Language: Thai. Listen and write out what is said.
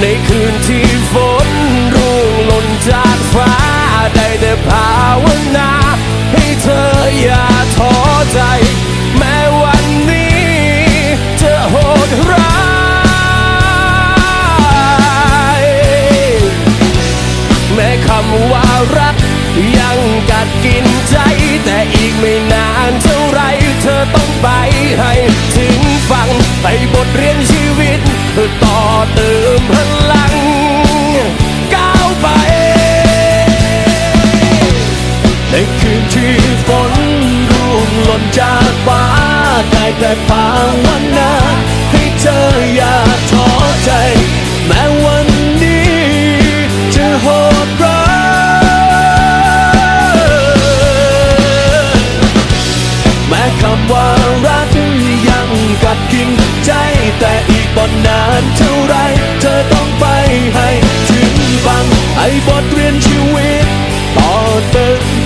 ในคืนที่ฝนร่วงหล่นจากฟ้า ได้แต่ภาวนา ให้เธออย่าท้อใจ แม้วันนี้จะโหดร้ายแม้คำว่ารัก ยังกัดกินใจ แต่อีกไม่นานเท่าไร เธอต้องไปให้ถึงฟังให้บทเรียนชีวิตเพื่อต่อเติม มพลังก้าวไป ในคืนที่ฝนร่วงหล่นจากฟ้าได้แต่ภาวนาให้เธออย่าท้อใจ แม้วันนี้จะโหดร้ายแม้คำว่ารักยังกัดกินใจแต่อีกบนนานเท่าไร อ้บทเรียนชีวิตต่อเติมพ